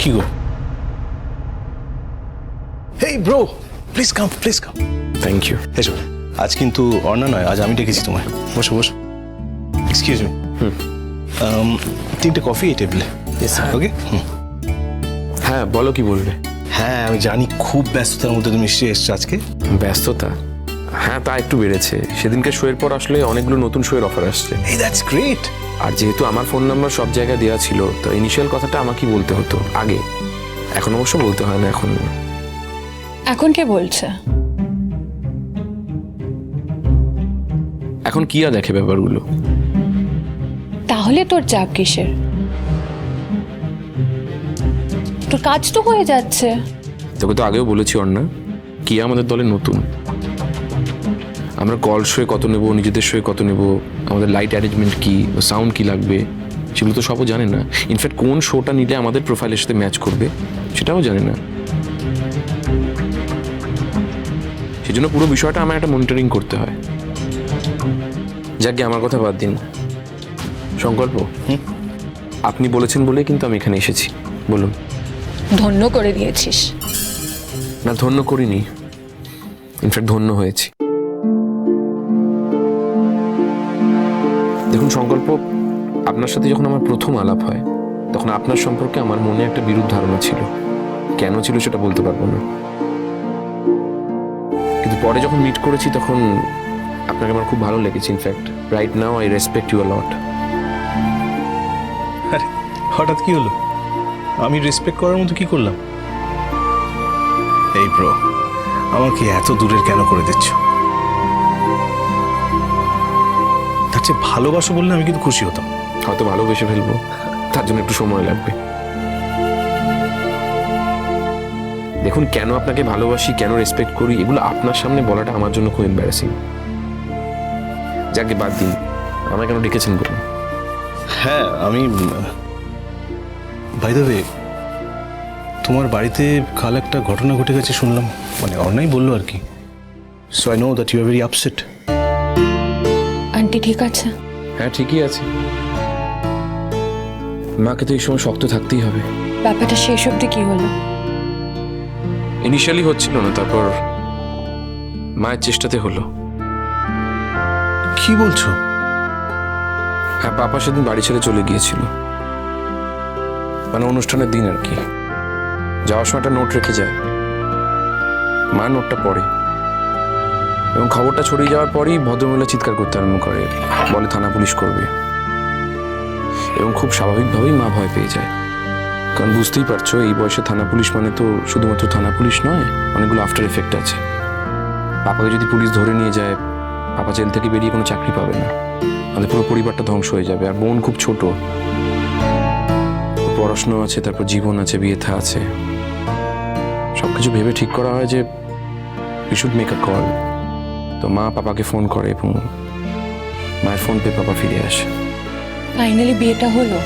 কি গো? Hey bro please come please come thank you এসো আজ কিন্তু অর্ণা নয় আজ আমি ডেকেছি তোমায়। বসো বসো। এক্সকিউজ মি তিনটে কফি এই টেবিলে ওকে হ্যাঁ বলো কি বলবে? হ্যাঁ আমি জানি খুব ব্যস্ততার মধ্যে তুমি নিশ্চয়ই এসছো আজকে। ব্যস্ততা? হ্যাঁ তা একটু বেড়েছে। সেদিনকে শোয়ের পর আসলে অনেকগুলো নতুন শোয়ের অফার আসছে। এই দ্যাটস গ্রেট আর যেহেতু আমার ফোন নাম্বার সব জায়গায় দেওয়া ছিল তো ইনিশিয়াল কথাটা আমাকেই বলতে হতো আগে। এখন অবশ্য বলতে হয় না এখন এখন কে বলছে? এখন কি আর দেখে ব্যাপারগুলো? তাহলে তোর চাপ কিসের? তোর কাজ তো হয়ে যাচ্ছে। তোকে তো আগেও বলেছি অর্ণা। কি আমাদের দলে নতুন। আমরা কল শোয়ে কত নেব নিজেদের শোয়ে কত নেব আমাদের লাইট অ্যারেঞ্জমেন্ট কি সাউন্ড কী লাগবে সেগুলো তো সবও জানে না। ইনফ্যাক্ট কোন শোটা নিলে আমাদের প্রোফাইলের সাথে ম্যাচ করবে সেটাও জানে না। সেজন্য পুরো বিষয়টা আমার একটা মনিটরিং করতে হয়। যাকে আমার কথা বাদ দিন। সংকল্প? আপনি বলেছেন বলেই কিন্তু আমি এখানে এসেছি। বলুন। ধন্য করে দিয়েছিস। না ধন্য করিনি। ইনফ্যাক্ট ধন্য হয়েছি। দেখুন সংকল্প আপনার সাথে যখন আমার প্রথম আলাপ হয় তখন আপনার সম্পর্কে আমার মনে একটা বিরূপ ধারণা ছিল। কেন ছিল সেটা বলতে পারব না। কিন্তু পরে যখন মিট করেছি তখন আপনাকে আমার খুব ভালো লেগেছে in fact right now I respect you lot আরে হঠাৎ কি হলো? আমি রেসপেক্ট করার মতো কি করলাম? এই ব্রো আমাকে এত দূরের কেন করে দিচ্ছ? চেয়ে ভালোবাসো বললে আমি কিন্তু খুশি হতাম। হয়তো ভালোবেসে ফেলব। তার জন্য একটু সময় লাগবে। দেখুন কেন আপনাকে ভালোবাসি কেন রেসপেক্ট করি এগুলো আপনার সামনে বলাটা আমার জন্য খুব এম্বারাসিং যাকে বাদ দিন আমায় কেন ডেকেছেন বলুন। হ্যাঁ আমি বাই দ্য ওয়ে তোমার বাড়িতে কাল একটা ঘটনা ঘটে গেছে শুনলাম। মানে অন্যায় বলল আর কি। So I know that you are very upset aunty ঠিক আছে? হ্যাঁ ঠিকই আছে। মাকে তো এই সময় শক্ত থাকতেই হবে। ব্যাপারটা শেষ অব্দি কি হলো? ইনিশিয়ালি হচ্ছিল না তারপর মায়ের চেষ্টাতে হলো। কি বলছো? হ্যাঁ পাপা সেদিন বাড়ি ছেড়ে চলে গিয়েছিল। মানে অনুষ্ঠানের দিন আর কি। যাওয়ার সময় একটা নোট রেখে যায়। মা নোটটা পড়ে। এবং খবরটা ছড়িয়ে যাওয়ার পরই ভদ্রমহিলা চিৎকার করতে আরম্ভ করে। বলে থানা পুলিশ করবে। এবং খুব স্বাভাবিকভাবেই মা ভয় পেয়ে যায়। কারণ বুঝতেই পারছ, এই বয়সে থানা পুলিশ মানে তো শুধুমাত্র থানা পুলিশ নয়, অনেকগুলো আফটার এফেক্ট আছে। পাপাকে যদি পুলিশ ধরে নিয়ে যায়, পাপা জেল থেকে বেরিয়ে কোনো চাকরি পাবে না। আমাদের পুরো পরিবারটা ধ্বংস হয়ে যাবে। আর বোন খুব ছোট। পড়াশুনো আছে, তারপর জীবন আছে, বিয়ে থা আছে। সবকিছু ভেবে ঠিক করা হয় যে we should make a call তো মা পাপাকে ফোন করে এবং মায়ের ফোন পেয়ে পাপা ফিরে আসে। ফাইনালি বিয়েটা হলো?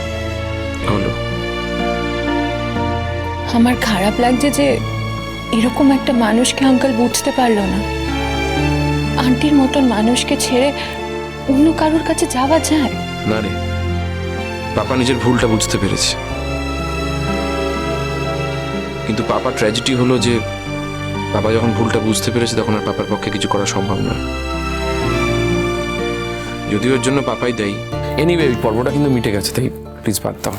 হলো। আমার খারাপ লাগছে যে এরকম একটা মানুষকে আঙ্কেল বুঝতে পারল না। আন্টির মতন মানুষকে ছেড়ে অন্য কারোর কাছে যাওয়া যায়? না রে পাপা নিজের ভুলটা বুঝতে পেরেছে। কিন্তু পাপা ট্র্যাজেডি হলো যে বাবা যখন ভুলটা বুঝতে পেরেছে, তখন আর পাপার পক্ষে কিছু করা সম্ভব না। যদিও ওর জন্য পাপাই দেয়। এনিওয়ে ওই পর্বটা কিন্তু মিটে গেছে, তাই প্লিজ বাদ দাও।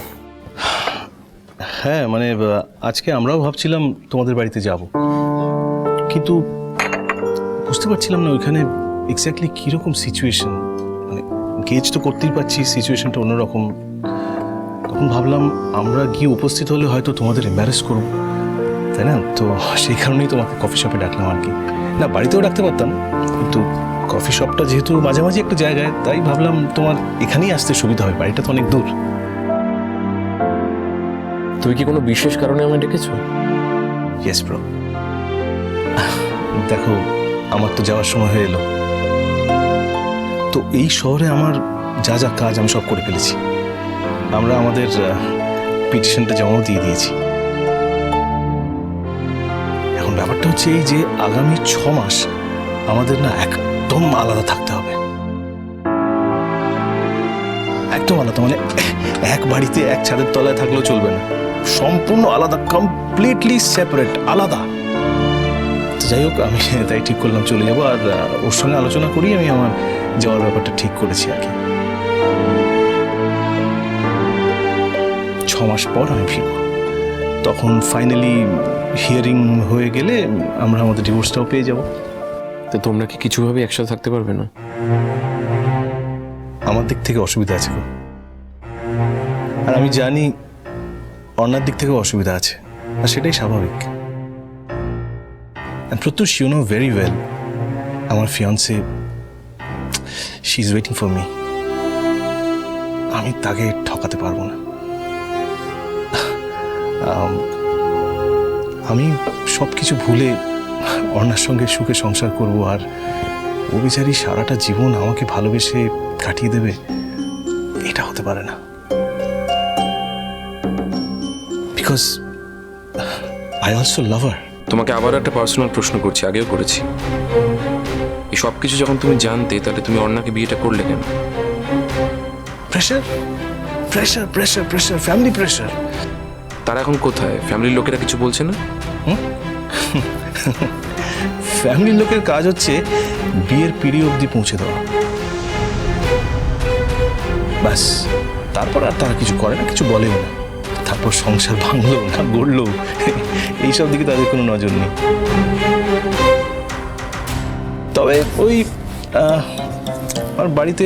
হ্যাঁ মানে আজকে আমরাও ভাবছিলাম তোমাদের বাড়িতে যাব। কিন্তু বুঝতে পারছিলাম না ওইখানে এক্স্যাক্টলি কীরকম সিচুয়েশন মানে গেজ তো করতেই পারছি সিচুয়েশনটা অন্যরকম। তখন ভাবলাম আমরা গিয়ে উপস্থিত হলে হয়তো তোমাদের এম্বারেস করব। তাই না? তো সেই কারণেই তোমাকে কফি শপে ডাকলাম আর কি। না বাড়িতেও ডাকতে পারতাম কিন্তু কফি শপটা যেহেতু মাঝামাঝি একটা জায়গায় তাই ভাবলাম তোমার এখানেই আসতে সুবিধা হয় বাড়িটা তো অনেক দূর। তুমি কি কোনো বিশেষ কারণে আমায় ডেকেছো? ইয়েস ব্রো দেখো আমার তো যাওয়ার সময় হয়ে এলো। তো এই শহরে আমার যা যা কাজ আমি সব করে ফেলেছি। আমরা আমাদের পিটিশনটা জমাও দিয়ে দিয়েছি। হচ্ছে এই যে আগামী ছ মাস আমাদের না একদম আলাদা থাকতে হবে। একদম আলাদা মানে এক বাড়িতে এক ছাদের তলায় থাকলেও চলবে না। সম্পূর্ণ আলাদা কমপ্লিটলি সেপারেট আলাদা। যাই হোক, আমি তাই ঠিক করলাম, চলে যাব। আর ওর সঙ্গে আলোচনা করি আমি আমার যাওয়ার ব্যাপারটা ঠিক করেছি আর কি। ছ মাস পর আমি ফিরব। তখন ফাইনালি হিয়ারিং হয়ে গেলে আমরা আমাদের ডিভোর্সটাও পেয়ে যাব। তো তোমরা কি কিছুভাবে একসাথে থাকতে পারবে না? আমার দিক থেকে অসুবিধা আছে আর আমি জানি অন্যার দিক থেকেও অসুবিধা আছে আর সেটাই স্বাভাবিক। And Pratyush you know very well আমার fiancee she is waiting for me আমি তাকে ঠকাতে পারব না। আম, সব কিছু ভুলে অর্ণার সঙ্গে সুখে সংসার করব আর ও বেচারি সারাটা জীবন আমাকে ভালোবেসে কাটিয়ে দেবে এটা হতে পারে না। বিকজ আই অলসো লাভার তোমাকে আবার একটা পার্সোনাল প্রশ্ন করছি আগেও করেছি। এই সব কিছু যখন তুমি জানতে তাহলে তুমি অন্যকে বিয়েটা করলে কেন? Pressure pressure pressure pressure family pressure তারা এখন কোথায়? ফ্যামিলির লোকেরা কিছু বলছে না? ফ্যামিলির লোকের কাজ হচ্ছে বিয়ের পিড়ি অবধি পৌঁছে দেওয়া। ব্যাস, তারপর আর তারা কিছু করে না, কিছু বলেও না। তারপর সংসার ভাঙলো না, গড়লো। এইসব দিকে তাদের কোনো নজর নেই। তবে ওই আমার বাড়িতে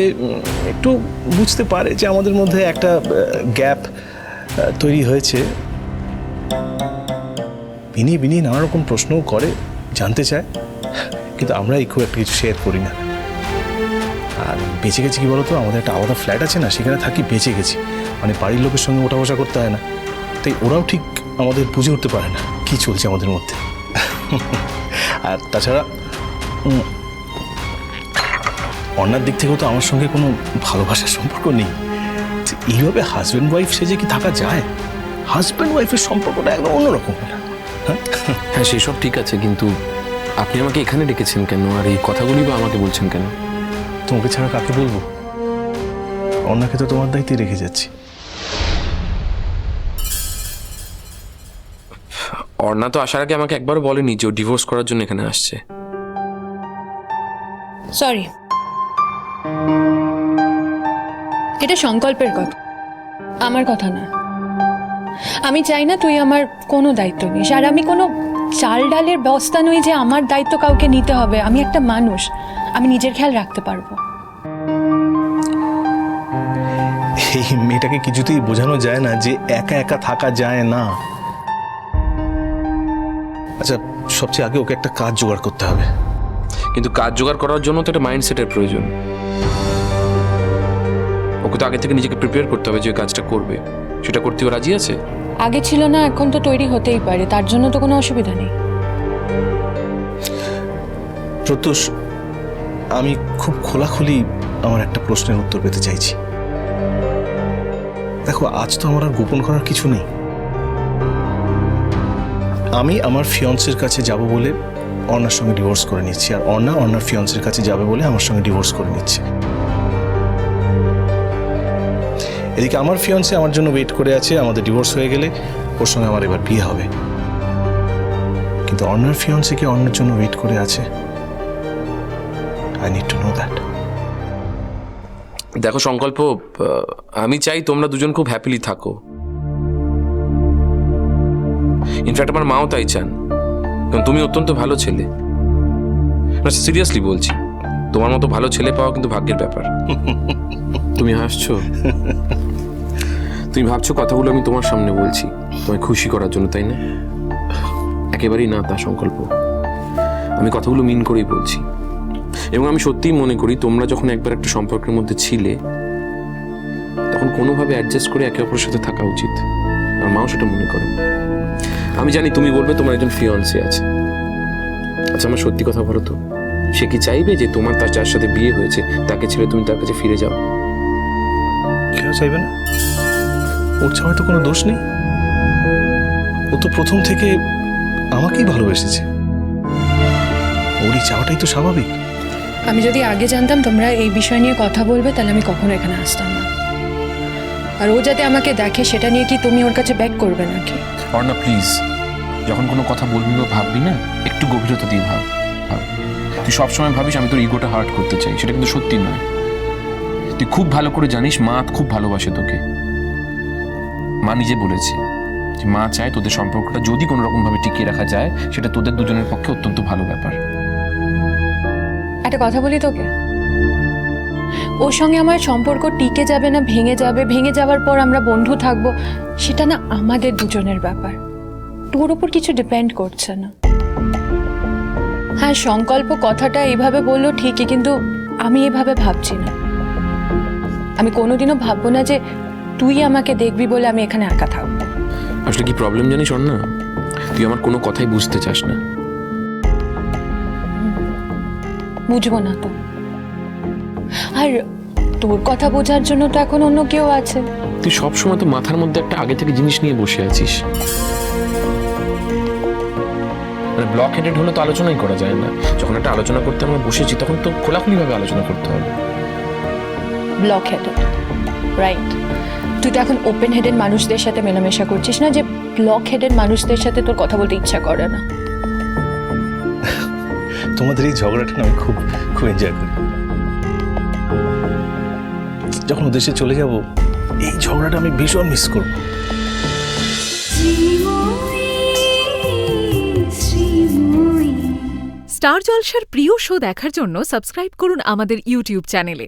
একটু বুঝতে পারে যে আমাদের মধ্যে একটা গ্যাপ তৈরি হয়েছে। বিনি বিনি নানা রকম প্রশ্নও করে, জানতে চায়। কিন্তু আমরা এই খুব একটা কিছু শেয়ার করি না। আর বেঁচে গেছি কি বলতো? আমাদের একটা আলাদা ফ্ল্যাট আছে না, সেখানে থাকি বেঁচে গেছি। মানে বাড়ির লোকের সঙ্গে ওঠা বসা করতে হয় না। তাই ওরাও ঠিক আমাদের বুঝে উঠতে পারে না কি চলছে আমাদের মধ্যে। আর তাছাড়া অন্যার দিক থেকেও তো আমার সঙ্গে কোনো ভালোবাসার সম্পর্ক নেই। এইভাবে হাজব্যান্ড ওয়াইফ সেজে কি থাকা যায়? হাজব্যান্ড ওয়াইফের সম্পর্কটা একদম অন্যরকম। হ্যাঁ হ্যাঁ সেসব ঠিক আছে কিন্তু আপনি আমাকে এখানে ডেকেছেন কেন? আর এই কথাগুলি বা আমাকে বলছেন কেন? তোমাকে ছাড়া কাকে বলব? অন্যকে তো তোমার দায়িত্বে রেখে যাচ্ছি। অর্ণা তো আসার আগে আমাকে একবারও বলেনি যে ও ডিভোর্স করার জন্য এখানে আসছে। সরি এটা সংকল্পের কথা। আমার কথা না। আমি চাই না তুই আমার কোনো দায়িত্ব নিস। আর আমি কোনো চাল ডালের ব্যবস্থা নই যে আমার দায়িত্ব কাউকে নিতে হবে। আমি একটা মানুষ। আমি নিজের খেয়াল রাখতে পারব। এই মেয়েটাকে কিছুতেই বোঝানো যায় না যে একা একা থাকা যায় না। আচ্ছা সবচেয়ে আগে ওকে একটা কাজ জোগাড় করতে হবে। কিন্তু কাজ জোগাড় করার জন্য তো একটা মাইন্ডসেটের প্রয়োজন। ওকে তো আগে থেকে নিজেকে প্রিপেয়ার করতে হবে যে ওই কাজটা করবে। সেটা করতে ও রাজি আছে? আগে ছিল না এখন তো তৈরি হতেই পারে তার জন্য তো কোনো অসুবিধা নেই। প্রত্যুষ আমি খুব খোলাখুলি আমার একটা প্রশ্নের উত্তর পেতে চাইছি। দেখো আজ তো আমার আর গোপন করার কিছু নেই। আমি আমার ফিয়ন্সের কাছে যাব বলে অর্ণার সঙ্গে ডিভোর্স করে নিচ্ছি আর অর্ণা অর্ণার ফিয়ন্সের কাছে যাবে বলে আমার সঙ্গে ডিভোর্স করে নিচ্ছে। এদিকে আমার ফিয়ন্সে আমার জন্য ওয়েট করে আছে আমাদের ডিভোর্স হয়ে গেলে ওর সঙ্গে আমার এবার বিয়ে হবে। কিন্তু অর্ণার ফিয়ন্সে কি অন্যের জন্য ওয়েট করে আছে। I need to know that দেখো সংকল্প আমি চাই তোমরা দুজন খুব হ্যাপিলি থাকো। ইনফ্যাক্ট আমার মাও তাই চান। কারণ তুমি অত্যন্ত ভালো ছেলে। না সিরিয়াসলি বলছি তোমার মতো ভালো ছেলে পাওয়া কিন্তু ভাগ্যের ব্যাপার। তুমি হাসছো? তুমি ভাবছ কথাগুলো আমি তোমার সামনে বলছি। তোমায় খুশি করার জন্য, তাই না? একেবারেই না, তা সংকল্প। আমি কথাগুলো মিন করেই বলছি। এবং আমি সত্যিই মনে করি, তোমরা যখন একবার একটা সম্পর্কের মধ্যে ছিলে, তখন কোনোভাবে অ্যাডজাস্ট করে একে অপরের সাথে থাকা উচিত। আর মাও সেটা মনে করে। আমি জানি তুমি বলবে, তোমার একজন ফিয়ন্সে আছে। আচ্ছা আমার সত্যি কথা বলো তো, সে কি চাইবে যে তোমার তার যার সাথে বিয়ে হয়েছে, তাকে ছেড়ে তুমি তার কাছে ফিরে যাও? কেউ চাইবে না। ওর চাওয়ায় তো কোনো দোষ নেই। ও তো প্রথম থেকে আমাকেই ভালোবেসেছে। ওর এই চাওয়াটাই তো স্বাভাবিক। আমি যদি আগে জানতাম তোমরা এই বিষয় নিয়ে কথা বলবে তাহলে আমি কখনো এখানে আসতাম না। আর ও যাতে আমাকে দেখে সেটা নিয়ে কি তুমি ওর কাছে ব্যাক করবে নাকি? অর্ণা প্লিজ যখন কোনো কথা বলবি বা ভাববি না একটু গভীরতা দিয়ে ভাব ভাব। তুই সবসময় ভাবিস আমি তোর ইগোটা হার্ট করতে চাই সেটা কিন্তু সত্যি নয়। তুই খুব ভালো করে জানিস মা খুব ভালোবাসে তোকে। মা নিজে বলেছে যে, মা চায় তোদের সম্পর্কটা যদি কোনো রকম ভাবে টিকিয়ে রাখা যায়, সেটা তোদের দুজনের পক্ষে অত্যন্ত ভালো ব্যাপার। একটা কথা বলি তোকে? ওর সঙ্গে আমার সম্পর্ক টিকে যাবে না, ভেঙে যাবে, ভেঙে যাওয়ার পর আমরা বন্ধু থাকব, সেটা না আমাদের দুজনের ব্যাপার। তোর উপর কিছু ডিপেন্ড করছে না। হ্যাঁ সংকল্প কথাটা এইভাবে বলল ঠিকই, কিন্তু আমি এভাবে ভাবছি না। আমি কোনোদিনও ভাববো না যে তুই আমাকে দেখবি বলে আমি এখানে একা থাকব। আসলে কি প্রবলেম জানিস অর্ণা তুই আমার কোনো কথাই বুঝতে চাস না। বুঝব না তো। আর তোর কথা বোঝার জন্য তো এখন অন্য কেউ আছে। তুই সবসময় তো মাথার মধ্যে একটা আগে থেকে জিনিস নিয়ে বসে আছিস। মানে ব্লক হেডেড হলে তো আলোচনাই করা যায় না। যখন একটা আলোচনা করতে আমরা বসেছি তখন তো খোলাখুলি ভাবে আলোচনা করতে হবে। ব্লক হেডেড রাইট তুই তো এখন ওপেন হেডেড মানুষদের সাথে মেলামেশা করছিস না যে ব্লক হেডেড মানুষদের সাথে তোর কথা বলতে ইচ্ছা করে না? তোমাদের এই ঝগড়াটা না আমি খুব খুব এনজয় করি। যখন ওদেশে চলে যাব এই ঝগড়াটা আমি ভীষণ মিস করব। স্টার জলসার প্রিয় শো দেখার জন্য সাবস্ক্রাইব করুন আমাদের ইউটিউব চ্যানেলে